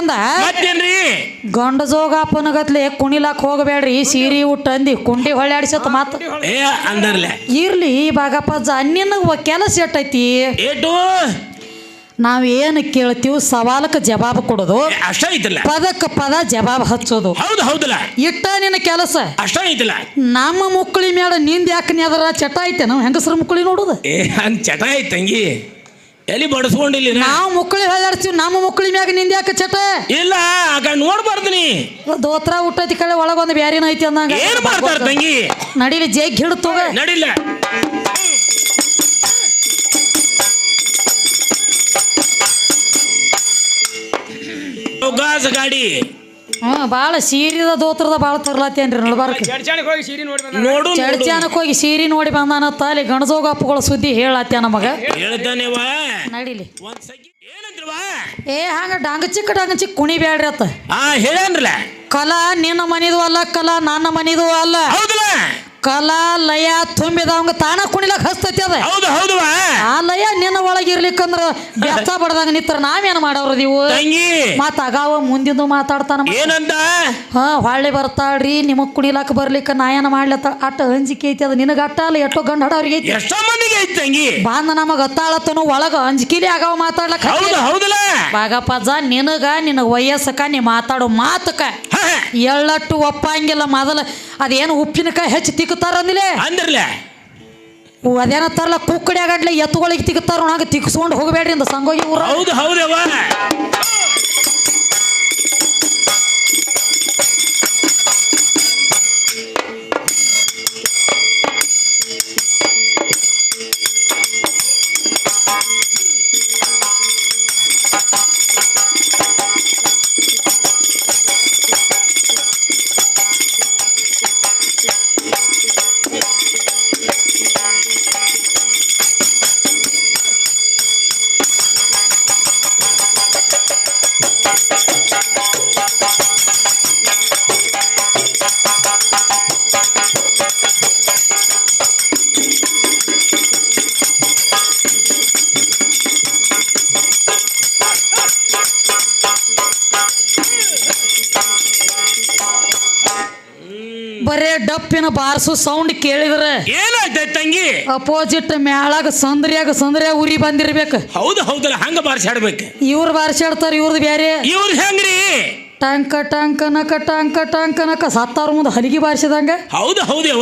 ಒಂದ ಮತ್ತೇನ್ರಿ? ಗಂಡ ಜೋಗಾಪನಗತ್ಲೆ ಕುಣಿಲಾಕ್ ಹೋಗಬೇಡ್ರಿ. ಸೀರಿ ಉಟ್ಟಂದಿ ಕುಂಡಿ ಹೊಳ್ಯಾಡ್ಸತ್ ಮಾತ. ಏ ಅಂದರ್ಲೆ. ಇರ್ಲಿ ಬಾಗಪ್ಪ ನಿನಗ ಕೆಲಸ ಎಟ್ಟೈತಿ. ಏಟು? ನಾವೇನು ಕೇಳ್ತೀವಿ ಸವಾಲಕ್ಕೆ ಜವಾಬ್ ಕೊಡೋದು. ಅಷ್ಟ ಐತಲ್ಲ. ಪದಕ್ಕೆ ಪದ ಜವಾಬ್ ಹಚ್ಚೋದು. ಹೌದು ಹೌದಲ್ಲ. ಇಟ್ಟ ನಿನ್ನ ಕೆಲಸ. ಅಷ್ಟ ಐತಲ್ಲ. ನಮ್ಮ ಮುಕ್ಕಳಿ ಮೇಡ ನಿಂದ ಯಾಕೆ ಅದರ ಚಟ ಐತೆ ನಾವು ಹೆಂಗಸ್ರ ಮುಕ್ಕಳಿ ನೋಡುದು. ಏ ಹಂಗ್ ಚಟ ಐತಂಗಿ ತಂಗಿ. ಎಲ್ಲಿ ಬಡಿಸ್ಕೊಂಡಿಲ್ಲ ನಾವು ಮುಕ್ಕಳಿ ಹೊಳ್ಯಾಡ್ತೀವಿ ನಮ್ಮ ಮುಕ್ಕಳಿ ಮ್ಯಾಗ ನಿಂದ ಯಾಕೆ ಚಟ? ಇಲ್ಲ ಆಗ ನೋಡ್ಬಾರ್ದು ನೀ. ದೋತ್ರ ಹುಟ್ಟೈತಿ ಕಳೆ ಒಳಗೊಂದು ಬ್ಯಾರೇನ ಐತಿ ಅಂದಂಗ. ಏನ್ ಮಾಡ್ತಾರ ತಂಗಿ? ನಡೀಲಿ ಜೇಗ್ ಹಿಡ್ತು ನಡಿಲ್ಲ ಗಾಡಿ. ಹ್ಞೂ ಭಾಳ ಸೀರಿದ ದೋತ್ರದ ಭಾಳ ತರ್ಲತ್ತೇನ್ರಿ ಚರ್ಚಾಣಿಗೆ ಹೋಗಿ ಸೀರೆ ನೋಡಿ ಹೋಗಿ ಸೀರಿ ನೋಡಿ ಬಂದಾನತ್ತ ಅಲ್ಲಿ ಗಣಜೋಗಪ್ಪಗಳ ಸುದ್ದಿ ಹೇಳತ್ಯ ನಮಗ. ಹೇಳ್ತಾನೆವ ನಡೀಲಿ. ಏ ಹಂಗ ಡಂಗ ಚಿಕ್ಕ ಡಂಗ ಚಿಕ್ಕ ಕುಣಿ ಬ್ಯಾಡ್ರಿ ಅತ್ತ. ಆ ಹೇಳನ್ರಲ್ಲ? ಕಲಾ ನಿನ್ನ ಮನಿದು ಅಲ್ಲ ಕಲಾ ನನ್ನ ಮನಿದು ಅಲ್ಲ. ಹೌದಲ್ಲ? ಕಲಾ ಲಯ ತುಂಬಿದವಂಗ ತಾನ ಕುಣಿಲಕ್ ಹಸ್ತೈತಿ ಅದ. ಹೌದು ಹೌದು ಆ ಲಯ ನಿನ್ನ ಒಳಗಿರ್ಲಿಕ್ಕಂದ್ರ ಬೆಚ್ಚ ಬಡದಂಗ ನಿತ್ರ ನಾವೇನ್ ಮಾಡವ್ರ ನೀವು? ಮತ್ತ ಅಗಾವ ಮುಂದಿಂದು ಮಾತಾಡ್ತಾನ. ಏನಂತ ಹಾ ಹೊಳ್ಳಿ ಬರ್ತಾಳ್ರಿ ನಿಮಗ್ ಕುಣಿಲಾಕ ಬರ್ಲಿಕ್ಕ ನಾ ಏನ ಮಾಡ್ಲತ್ತ ಅಟ್ಟ ಅಂಜಿಕೆ ಐತಿ ಅದ. ನಿನಗ ಅಟ್ಟ ಅಲ್ಲ ಎಷ್ಟೋ ಗಂಡ ಹಡವ್ರಿಗೆ ಐತಿ. ಎಷ್ಟೋ ಮಂದಿಗೆ ಐತ್ ತಂಗಿ. ಬಾಂದ ನಮಗ ಅತ್ತಾಳತ್ತನು ಒಳಗ ಅಂಜಿಕಿಲಿ ಅಗಾವ ಮಾತಾಡ್ಲಕ್ ಹೌದು ಹೌದಲ್ಲ. ಬಾಗಪ್ಪಜ್ಜ ನಿನಗ ನಿನ್ನ ವಯಸ್ಸಕ ನೀ ಮಾತಾಡೋ ಹ. ಎಳ್ಳಟ್ಟು ಒಪ್ಪಂಗಿಲ್ಲ. ಮೊದಲ ಅದೇನು ಉಪ್ಪಿನಕಾಯಿ ಹೆಚ್ಚು ತಿಕ್ಕತಾರ ಅಂದಿಲೆ? ಅಂದ್ರಲ್ಲ ಅದೇನ ತರಲ ಕುಕ್ಕಡಿ ಆಗಡ್ಲೆ ಎತ್ತುಗಳಿಗೆ ತಿಕ್ಕತಾರ ಹಾಗೆ ತಿಕ್ಸ್ಕೊಂಡು ಹೋಗಬೇಡ್ರಿ ಅಂತ ಸಂಗೋಗಿ ಊರ. ಹೌದು ಹೌದವ ಬರೇ ಬಾರಿಸು ಸೌಂಡ್ ಕೇಳಿದ್ರೆ ಏನಾಯ್ತ ತಂಗಿ? ಅಪೋಸಿಟ್ ಮ್ಯಾಳಾಗ ಸಂದ್ರಿಯಾಗ ಸಂದ್ರಿಯಾಗ ಉರಿ ಬಂದಿರ್ಬೇಕು. ಹೌದು ಹೌದಲ್ಲ ಹಂಗ ಬಾರಿಸಾಡ್ಬೇಕು ಇವ್ರು ಬಾರಿಸಾಡ್ತಾರ ಇವ್ರದ್ದು ಬೇರೆ ಇವ್ರ ಹೆಂಗ್ರಿ? ಟಂಕ ಟಂಕ ನಕ ಟಂಕ ಟಂಕ ನಕ ಸತ್ತಾರ ಮುಂದೆ ಹಲಿಗೆ ಬಾರಿಸಿದಂಗ. ಹೌದು ಹೌದು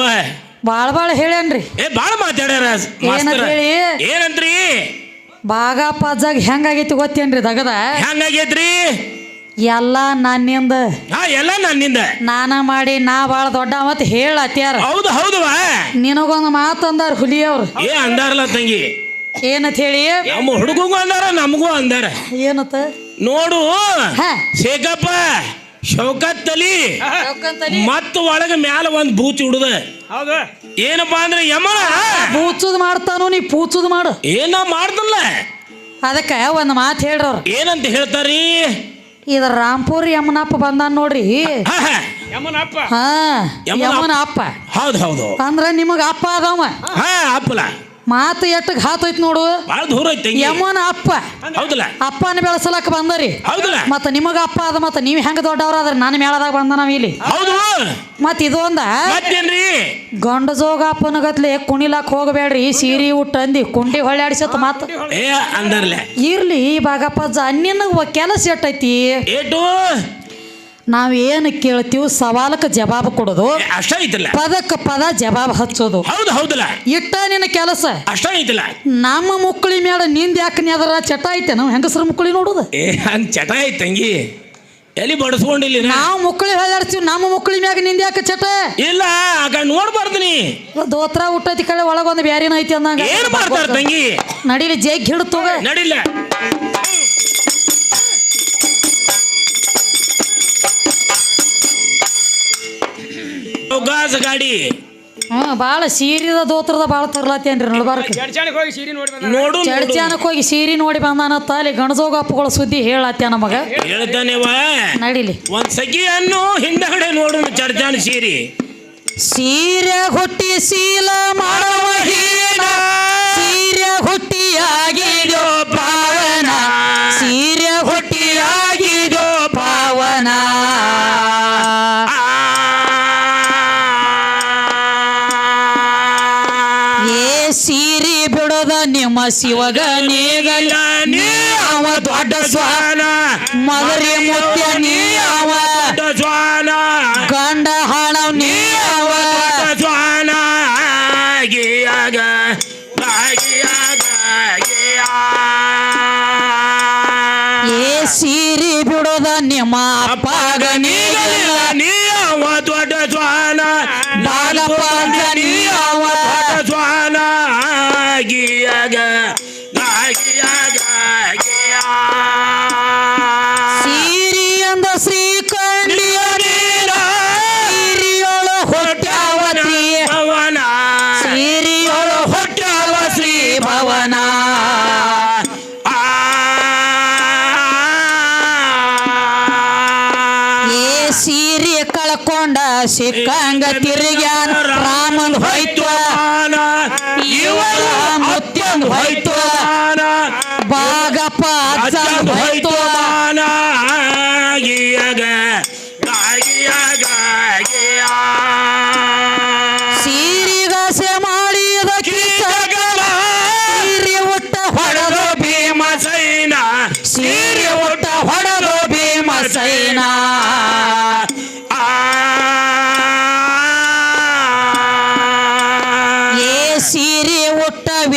ಬಾಳ ಬಾಳ ಹೇಳ್ಯಾನ್ರಿ. ಏ ಬಾಳ ಮಾತಾಡ್ಯಾರ ಏನಂತ ಹೇಳಿ? ಏನಂತ್ರಿ? ಬಾಗ ಪಜ್ಜಾಗ ಹೆಂಗಾಗೈತಿ ಗೊತ್ತೇನ್ರಿ ದಗದ? ಹೆಂಗಾಗೈತ್ರಿ? ಎಲ್ಲ ನನ್ನಿಂದ. ಹಾ ಎಲ್ಲ ನನ್ನಿಂದ. ನಾನ ಮಾಡಿ ನಾ ಬಾಳ ದೊಡ್ಡ ಮತ್ ಹೇಳತ್ಯಾರ ಹೌದು ಹೌದು ನಿನಗೊಂದು ಮಾತು ಅಂದಾರ ಹುಲಿಯವ್ರು. ಏ ಅಂದಾರಲ್ಲ ತಂಗಿ. ಏನತ್ ಹೇಳಿ? ನಮ್ಮ ಹುಡುಗಗೂ ಅಂದಾರ ನಮಗೂ ಅಂದಾರ. ಏನತ್ತ ನೋಡು ಹಾ. ಶೇಖಪ್ಪ ಶೌಕತ್ ತಲಿ ಮತ್ತ ಒಳಗ ಮ್ಯಾಲ ಒಂದ್ ಬೂಚ್ ಹುಡುದ ಹೌದು. ಏನಪ್ಪಾ ಅಂದ್ರೆ ಯಮನ ಪೂಚುದ್ ಮಾಡ್ತಾನು ನೀ ಪೂಚುದ್ ಮಾಡು. ಏನ ಮಾಡ್ದಲ್ಲ. ಅದಕ್ಕೆ ಒಂದು ಮಾತು ಹೇಳ್ರವ್ರು ಏನಂತ ಹೇಳ್ತಾರಿ? ಇದ ರಾಂಪುರ್ ಯಮನಪ್ಪ ಬಂದಾನ ನೋಡ್ರಿ. ಹಾ. ಯಮನಪ್ಪ. ಹಾ ಯಮನ ಯಮನ ಅಪ್ಪ ಹೌದು ಹೌದು. ಅಂದ್ರ ನಿಮಗ ಅಪ್ಪ ಅದಾವ. ಹಾ ಅಪ್ಪಲ. ಮಾತು ಎತ್ತಿಗೆ ಹಾತೈತ್ ನೋಡು. ಬಹಳ ದೂರ ಐತಿ ತಂಗಿ. ಯಮನ ಅಪ್ಪ ಹೌದಲ್ಲ. ಅಪ್ಪನ ಬೆಳೆಸಲಕ್ಕ ಬಂದರಿ. ಹೌದಲ್ಲ. ಮತ್ತ ನಿಮಗ ಅಪ್ಪ ಅದ ಮತ್ತ ನೀವ್ ಹೆಂಗ ದೊಡ್ಡವ್ರ ಅದ್ರ ನನ್ನ ಮೇಳದಾಗ ಬಂದ ನಾವ್ ಇಲ್ಲಿ. ಹೌದು ಮತ್ ಇದು ಗಂಡ ಮತ್ತೇನ್ರಿ? ಗಂಡ ಜೋಗಾಪನಗತ್ಲೆ ಕುಣಿಲಾಕ್ ಹೋಗಬೇಡ್ರಿ ಸೀರಿ ಉಟ್ಟಂದಿ ಕುಂಡಿ ಹೊಳ್ಯಾಡ್ಸತ್ ಮಾತ ಏ ಅಂದರ್ಲೆ. ಇರ್ಲಿ ಬಾಗಪ್ಪಜ್ಜ ನಿನಗ ಕೆಲಸ ಎಟ್ಟೈತಿ? ಏಟು? ಏನು ಕೇಳ್ತೀವಿ ಸವಾಲಕ್ಕೆ ಜವಾಬ್ ಕೊಡೋದು. ಪದಕ್ ಅಷ್ಟ ಐತಲ್ಲ. ಪದಕ್ಕೆ ಪದ ಜವಾಬ್ ಹಚ್ಚೋದು. ಹೌದು ಹೌದಲ್ಲ. ಇಟ್ಟ ನಿನ್ನ ಕೆಲಸ. ಅಷ್ಟ ಐತಲ್ಲ. ನಮ್ಮ ಮುಕ್ಕಳಿ ಮೇಡ ನಿಂದ ಯಾಕೆ ಅದರ ಚಟ ಐತೆ ನಾವು ಹೆಂಗಸ್ರ ಮುಕ್ಕಳಿ ನೋಡುದು? ಏ ಹಂಗ್ ಚಟ ಐತಂಗಿ ತಂಗಿ. ಎಲ್ಲಿ ಬಡಿಸ್ಕೊಂಡಿಲ್ಲ ನಾವು ಮುಕ್ಕಳಿ ಹೇಳರ್ತೀವಿ ನಮ್ಮ ಮುಕ್ಕಳಿ ಮ್ಯಾಗ ನಿಂದ ಯಾಕೆ ಚಟ? ಇಲ್ಲ ಆಗ ನೋಡ್ಬಾರ್ದು ನೀ. ದೋತ್ರ ಹುಟ್ಟೈತಿ ಕಳೆ ಒಳಗೊಂದು ಬ್ಯಾರಿನ ಐತಿ ಅಂದಂಗ. ಏನ್ ಮಾಡ್ತಾರ ತಂಗಿ? ನಡೀಲಿ ಜೇಗ್ ಹಿಡ್ತೋಗ ನಡಿಲ್ಲ ಗಾಡಿ. ಹ್ಞೂ ಭಾಳ ಸೀರಿದ ದೋತ್ರದ ಭಾಳ ತರ್ಲತ್ತೇನ್ರಿ ನಡ್ಬಾರ್ಕ? ಚರ್ಚಾಣಿಗೆ ಹೋಗಿ ಸೀರೆ ನೋಡಿ ಬಂದ ನೋಡು ನೋಡು. ಚಡ್ಚಾನಕ್ ಹೋಗಿ ಸೀರಿ ನೋಡಿ ಬಂದಾನತ್ತ ಅಲ್ಲಿ ಗಣಜೋಗಪ್ಪಗಳ ಸುದ್ದಿ ಹೇಳತ್ತ ನಮಗ. ಹೇಳ್ತಾನೆವ ನಡಿಲಿ. ಒಂದ್ ಸಖಿಯನ್ನು ಹಿಂದಗಡೆ ನೋಡು ಚರ್ಚಾನ ಸೀರಿ. ಸೀರೆ ಹುಟ್ಟಿ ಸೀಲ ಮಾಡುವ ಹೀನ. ಸೀರೆ ಶಿವಗ ನೀ ಅವ ದೊಡ್ಡ ಸ್ವಾನ ಮಗರಿ ಮುತ್ಯ ನೀ ಅವ ಜ್ವಾನ. ಗಂಡ ಹಾಳವ್ ನೀ ಅವ ಜ್ವಾನ. ಗಿಯಾಗ ಗಿಯಾಗ ಏ ಸೀರಿ ಬಿಡೋದ ನಿಮ್ಮ ಅಪ್ಪಗ ನೀ ಕಳ್ಕೊಂಡ ಸಿಕ್ಕಂಗ ತಿರುಗ್ಯಾನ ರಾಮನ್ ಹೋಯ್ತು ಇವಳ ಮುತ್ಯಂದ್ ಹೋಯ್ತು.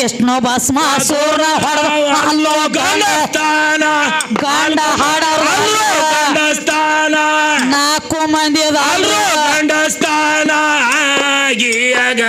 ವಿಷ್ಣು ಭಸ್ಮ ಸೂರ್ಯ ಅಲ್ಲೋ ಗಂಡಸ್ಥಾನ. ಗಂಡ ಹಾಡ ಗಂಡಸ್ಥಾನ. ನಾಲ್ಕು ಮಂದಿ ಅಲ್ಲೋ ಗಂಡಸ್ಥಾನ. ಗಿಯಗ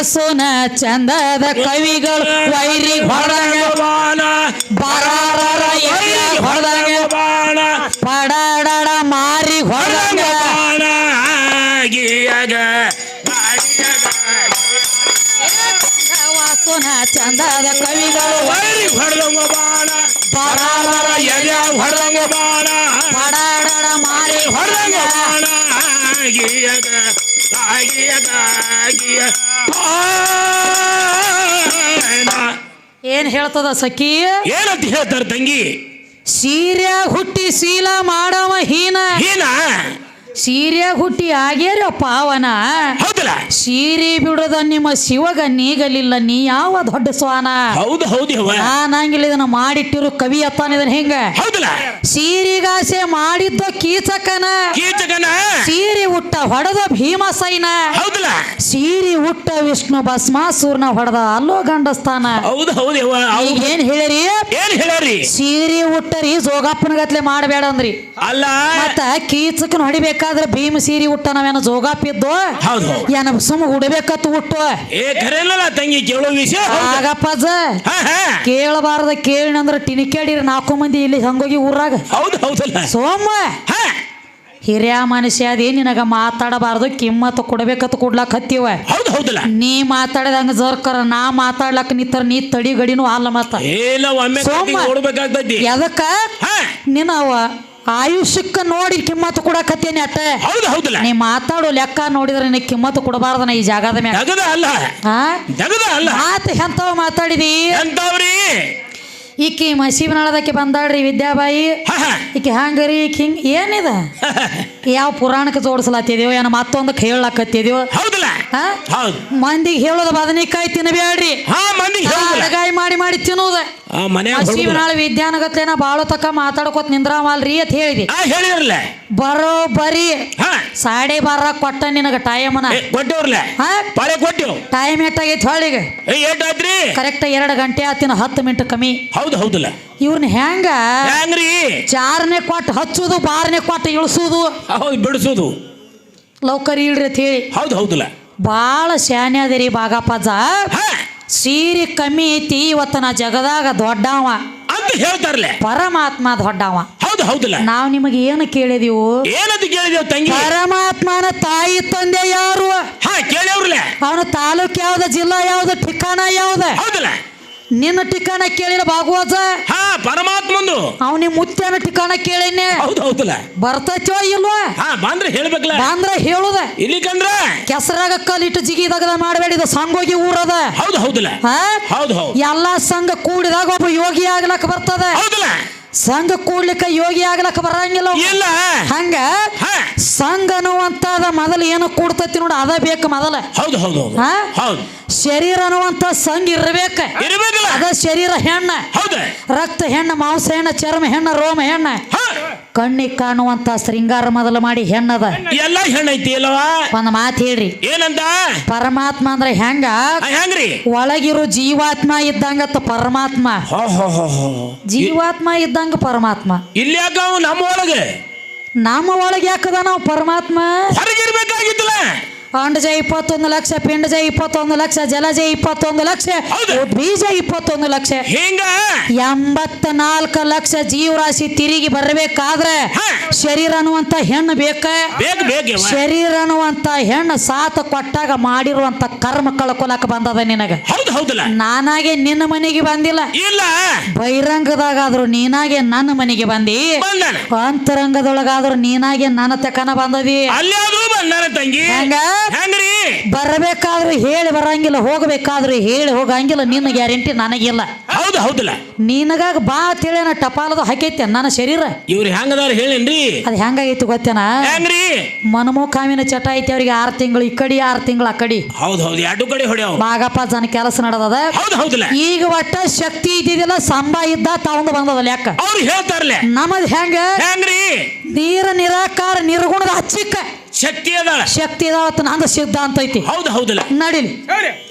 ವಾಸುನ ಚಂದದ ಕವಿಗಳು ವೈರಿ ಹೊರಗ ಬರಾರರ ಹೊರದಂಗ ಹೊರಗ ಪಡಾಡಡ ಮಾರಿ ಹೊರಗ ಸುನ ಚಂದದ ಕವಿಗಳು ವೈರಿ ಹೊರದಂಗ ಬಾಣ. ಬರಾರರ ಬಾಣ. ಪಡಾಡಡ ಮಾರಿ ಹೊರಗ ಏನ್ ಹೇಳ್ತದ ಸಖಿ ಏನಂತ ಹೇಳ್ತಾರ ತಂಗಿ ಸೀರೆ ಹುಟ್ಟಿ ಶೀಲ ಮಾಡವ ಹೀನ ಹೀನ ಹುಟ್ಟಿ ಆಗ್ಯಾರ ಪಾವನ ಹೌದಲ್ಲ ಸೀರೆ ಬಿಡದ ನಿಮ್ಮ ಶಿವಗ ನೀಗಲಿಲ್ಲ ನೀ ಯಾವ ದೊಡ್ಡ ಸ್ವಾನ? ಹೌದು ಹೌದು ಯವ್ವ. ನಾನಂಗಿಲ್ಲ ಇದನ್ನ ಮಾಡಿಟ್ಟಿರು ಕವಿ ಅಪ್ಪನ ಇದನ್ನ ಹೆಂಗ. ಹೌದಲ್ಲ. ಸೀರಿಗಾಸೆ ಮಾಡಿದ್ದ ಕೀಚಕನ. ಕೀಚಕನ. ಸೀರೆ ಉಟ್ಟ ಹೊಡೆದ ಭೀಮಸೈನ. ಹೌದಲ್ಲ. ಸೀರೆ ಉಟ್ಟ ವಿಷ್ಣು ಭಸ್ಮಾಸೂರ್ನ ಹೊಡೆದ ಅಲ್ಲೋ ಗಂಡಸ್ಥಾನ ಹೌದು ಹೌದು ಯವ್ವ. ಏನ್ ಹೇಳಿರಿ ಸೀರಿ ಹೇಳ್ಯಾರಿ? ಸೀರೆ ಉಟ್ಟರಿ ಜೋಗಪ್ಪನ ಗತ್ಲೆ ಮಾಡಬೇಡ ಅಂದ್ರಿ. ಅಲ್ಲ. ಮತ್ತ ಕೀಚಕನ್ ಹೊಡಿಬೇಕಾದ್ರೆ ಭೀಮ ಸೀರೆ ಉಟ್ಟ ನಾವೇನ ಜೋಗಾಪಿದ್ದು ಹೌದು. ಏನ ಸುಮ್ ಉಡಬೇಕತ್ ಉಟ್ಟು ಏ ಖರೇನಲ್ಲ ತಂಗಿ ಕೇಳೋ ವಿಷಯ? ಆಗಪ್ಪಜ ಕೇಳಬಾರ್ದ ಕೇಳಿನಂದ್ರ ಟಿನಿಕ್ಯಾಡಿರಿ ನಾಲ್ಕು ಮಂದಿ ಇಲ್ಲಿ ಹಂಗೋಗಿ ಊರಾಗ. ಹೌದು ಹೌದಲ್ಲ. ಸೋಮ. ಹಿರಿಯ ಮನುಷ್ಯ ಅದೇ ನಿನಗ ಮಾತಾಡಬಾರದು ಕಿಮ್ಮತ್ತು ಕೊಡ್ಬೇಕತ್ ಕೊಡ್ಲಾಕ್ ಹತ್ತಿವ. ಹೌದು ಹೌದಲ್ಲ. ನೀ ಮಾತಾಡದಂಗ ಜರ್ಕರ ನಾ ಮಾತಾಡ್ಲಕ್ ನಿತ್ತರ ನೀ ತಡಿ ಗಡಿನೂ ಅಲ್ಲ ಮಾತಾ ಏನ ಒಮ್ಮೆ ಸೋಮ. ಎದಕ್ಕ? ಆಯುಷ್ಯಕ್ಕ ನೋಡಿ ಕಿಮ್ಮತ್ತು ಕೊಡಕತ್ತೇನೆ ಅಟ್ಟ. ಹೌದು ಹೌದಲ್ಲ. ನೀ ಮಾತಾಡೋ ಲೆಕ್ಕ ನೋಡಿದ್ರೆ ನೀ ಕಿಮ್ಮತ್ತು ಕೊಡಬಾರ್ದನ ಈ ಜಾಗದ ಮೇಲೆ ಜಗದ ಅಲ್ಲ. ಹಾ ಜಗದ ಅಲ್ಲ. ಮಾತು ಎಂತವ ಮಾತಾಡಿದಿ? ಎಂತವ್ರಿ ಈಕಿ ಮಸೀಬನಾಳದಕ್ಕೆ ಬಂದಾಳ್ರಿ ವಿದ್ಯಾಬಾಯಿ. ಈಕೆ ಹಾ. ಈಕಿ ಹಿಂಗ್ ಏನಿದ ಯಾವ ಪುರಾಣಕ್ಕೆ ಜೋಡಿಸ್ಲತ್ತಿದೇವು ಏನೋ ಮತ್ತೊಂದಕ್ಕೆ ಹೇಳಕತ್ತಿದೇವು ಹೌದಲ್ಲ? ಮಂದಿಗೆ ಹೇಳೋದು ಬದನೆಕಾಯಿ ತಿನ್ನಬೇಡ್ರಿ. ಅಡಗಾಯಿ ಮಾಡಿ ಮಾಡಿ ತಿನ್ನೋದ. ಮಸೀಬನಾಳ ವಿದ್ಯಾನಗತ್ಲೇನ ಬಾಳ ತಕ ಮಾತಾಡ್ಕೋತ ನಿಂದ್ರಾಮಲ್ರಿ ಅಂತ ಹೇಳಿದಿ. ಬರೋ ಬರಿ ಸಾಡೆ ಬಾರ ಕೊಟ್ಟ ನಿನಗ ಟೈಮನ ಕೊಟ್ಟವ್ರಲ್ಲ? ಕೊಟ್ಟೆವು? ಟೈಮ್ ಎಷ್ಟಾಗೈತಿ ಹೊಳಿಗೆ? ಕರೆಕ್ಟ್ ಎರಡು ಗಂಟೆ ಆತಿನ ಹತ್ತು ಮಿನಿಟ್ ಕಮ್ಮಿ. ಹೌದು ಹೌದಲ್ಲ? ಇವ್ರನ್ನ ಹೆಂಗ? ಹೆಂಗ್ರಿ? ಚಾರನೇ ಕೊಟ್ಟು ಹಚ್ಚುದು ಬಾರನೇ ಕೊಟ್ಟು ಇಳಿಸುದು. ಹೌದು ಬಿಡಿಸುದು. ಲೌಕರಿ ಇಳ್ರಿ ಅಂತ ಹೇಳಿ ಹೌದು ಹೌದಲ್ಲ? ಭಾಳ ಶಾನೆ ಅದರಿ ಬಾಗಪ್ಪಜ್ಜ ಹಾ? ಸೀರೆ ಕಮ್ಮಿ ಐತಿ ಇವತ್ತು ನಾ ಜಗದಾಗ ದೊಡ್ಡವ. ಅಂತ ಹೇಳ್ತಾರಲ್ಲ? ಪರಮಾತ್ಮ ದೊಡ್ಡವ. ಹೌದು ಹೌದಿಲ್ಲ? ನಾವ್ ನಿಮಗೆ ಏನು ಕೇಳಿದೀವು? ಏನಂತ ಕೇಳಿದೇವ್ ತಂಗಿ? ಪರಮಾತ್ಮನ ತಾಯಿ ತಂದೆ ಯಾರು? ಹಾ ಅವನ ತಾಲೂಕ್ ಯಾವ್ದ ಜಿಲ್ಲಾ ಯಾವ್ದು ಠಿಕಾಣ ಯಾವ್ದ? ಹೌದಲ್ಲ? ನಿನ್ನ ಠಿಕಾಣ ಕೇಳಿರ ಭಾಗವತ? ಹಾ ಪರಮಾತ್ಮಂದು. ಅವನಿ ಮುತ್ಯನ ಠಿಕಾಣ ಕೇಳೇನೆ. ಹೌದು ಹೌದಲ್ಲ? ಬರ್ತೈತೋ ಇಲ್ವಾ? ಹಾ ಬಂದ್ರೆ ಹೇಳ್ಬೇಕಲ್ಲ ಬಂದ್ರ ಹೇಳುದ. ಇಲ್ಲಿಕಂದ್ರ ಕೆಸರಾಗ ಕಲ್ಲಿಟ್ಟು ಜಿಗಿದಾಗ ಮಾಡಬೇಡಿ ಇದು ಸಂಘೋಗಿ ಊರದ. ಹೌದು ಹೌದಲ್ಲ? ಹೌದು ಹೌದು. ಎಲ್ಲಾ ಸಂಘ ಕೂಡಿದಾಗ ಒಬ್ಬ ಯೋಗಿ ಆಗ್ಲಕ್ ಬರ್ತದ. ಹೌದಲ್ಲ? ಸಂಘ ಕೂಡ್ಲಿಕ್ಕ ಯೋಗಿ ಆಗ್ಲಕ್ಕ ಬರಂಗಿಲ್ಲ. ಇಲ್ಲ. ಹಂಗ? ಸಂಘ ಅನ್ನುವಂತ ಮೊದಲು ಏನು ಕೂಡ್ತೈತಿ ನೋಡ ಅದ ಬೇಕು ಮೊದಲ. ಹೌದು ಹೌದು ಹೌದು. ಹೌದು. ಶರೀರ ಅನ್ನುವಂತ ಸಂಘ ಇರ್ಬೇಕ. ಅದ ಶರೀರ ಹೆಣ್ಣ. ರಕ್ತ ಹೆಣ್ಣ ಮಾಂಸ ಹೆಣ್ಣ ಚರ್ಮ ಹೆಣ್ಣ ರೋಮ ಹೆಣ್ಣ. ಕಣ್ಣಿಗೆ ಕಾಣುವಂತ ಶೃಂಗಾರ ಮೊದಲು ಮಾಡಿ ಹೆಣ್ಣದ. ಎಲ್ಲ ಹೆಣ್ಣೈತಿ ಒಂದ್ ಮಾತು ಹೇಳ್ರಿ. ಏನಂತ? ಪರಮಾತ್ಮ ಅಂದ್ರೆ ಹೆಂಗ? ಹೆಂಗ್ರಿ? ಒಳಗಿರೋ ಜೀವಾತ್ಮ ಇದ್ದಂಗತ್ತ ಪರಮಾತ್ಮ. ಜೀವಾತ್ಮ ಇದ್ದಂಗ ಪರಮಾತ್ಮ. ಇಲ್ಲಿ ನಮ್ಮ ಒಳಗೆ? ನಮ್ಮ ಒಳಗೆ ಯಾಕದ ನಾವು ಪರಮಾತ್ಮ? ಹೊರಗಿರ್ಬೇಕಾಗಿತ್ತಲ್ಲ? ಅಂಡಜ ಇಪ್ಪತ್ತೊಂದು ಲಕ್ಷ ಪಿಂಡಜ ಇಪ್ಪತ್ತೊಂದು ಲಕ್ಷ ಜಲಜ ಇಪ್ಪತ್ತೊಂದು ಲಕ್ಷ ಬೀಜ ಇಪ್ಪತ್ತೊಂದು ಲಕ್ಷ. ಹಿಂಗ? ಎಂಬತ್ತ ನಾಲ್ಕು ಲಕ್ಷ ಜೀವರಾಶಿ ತಿರುಗಿ ಬರಬೇಕಾದ್ರೆ. ಶರೀರ ಅನ್ನುವಂತ ಹೆಣ್ಣು ಬೇಕ. ಶರೀರ ಅನ್ನುವಂತ ಹೆಣ್ಣು ಸಾತ ಕೊಟ್ಟಾಗ ಮಾಡಿರುವಂತ ಕರ್ಮ ಕಳ್ಕೊಲಕ್ ಬಂದದ ನಿನಗ. ನಾನಾಗೆ ನಿನ್ನ ಮನೆಗೆ ಬಂದಿಲ್ಲ. ಇಲ್ಲ. ಬಹಿರಂಗದಾಗಾದ್ರೂ ನೀನಾಗೆ ನನ್ನ ಮನೆಗೆ ಬಂದಿ? ಅಂತರಂಗದೊಳಗಾದ್ರು ಅಂತರಂಗದೊಳಗಾದ್ರೂ ನೀನಾಗೆ ನನ್ನ ತಕನ ಬಂದದಿ? ಬಂದಾನ ತಂಗಿ. ಹೆಂಗ? ಹೆಂಗ್ರಿ? ಬರಬೇಕಾದ್ರೆ ಹೇಳಿ ಬರಂಗಿಲ್ಲ ಹೋಗಬೇಕಾದ್ರೆ ಹೇಳಿ ಹೋಗಂಗಿಲ್ಲ. ನಿನ್ನ ಗ್ಯಾರಂಟಿ ನನಗಿಲ್ಲ. ಹೌದು ಹೌದಿಲ್ಲ. ನಿನಗಾಗ ಬಾ ತಿಳಿಯನ ಟಪಾಲದ ಹಾಕೈತೆ ನನ್ನ ಶರೀರ. ಇವ್ರು ಹೆಂಗದಾರ ಹೇಳೇನ್ರಿ? ಅದು ಹೆಂಗಾಗೈತಿ ಗೊತ್ತೇನ? ಹೆಂಗ್ರಿ? ಮನಮೋಕಾಮಿನ ಚಟ ಐತಿ ಅವ್ರಿಗೆ ಆರು ತಿಂಗಳು ಈ ಕಡಿ ಆರು ತಿಂಗಳು ಆ ಕಡಿ. ಹೌದು ಹೌದು ಎರಡು ಕಡೆ ಹೊಡೆಯವ್. ಬಾಗಪ್ಪ ಜನ ಕೆಲಸ ನಡೆದದ. ಹೌದು ಹೌದಲ್ಲ. ಈಗ ಒಟ್ಟ ಶಕ್ತಿ ಇದ್ದಿದ್ದಿಲ್ಲ ಸಂಬ ಇದ್ದ ತಗೊಂಡು ಬಂದದಲ್ಲ ಯಾಕ ಅವ್ರು ಹೇಳ್ತಾರಲ್ಲ ನಮ್ಮದು ಹೆಂಗ? ಹೆಂಗ್ರಿ? ನೀರ ನಿರಾಕಾರ ನಿರ್ಗುಣದ ಹಚ್ಚಿಕ್ಕ ಶಕ್ತಿ ಅದಾಳ. ಶಕ್ತಿ ಇದಾವತ್ತ ನಂದು ಸಿದ್ಧಾಂತ ಐತಿ. ಹೌದು ಹೌದಲ್ಲ? ನಡೀಲಿ. ಹೇಳಿ.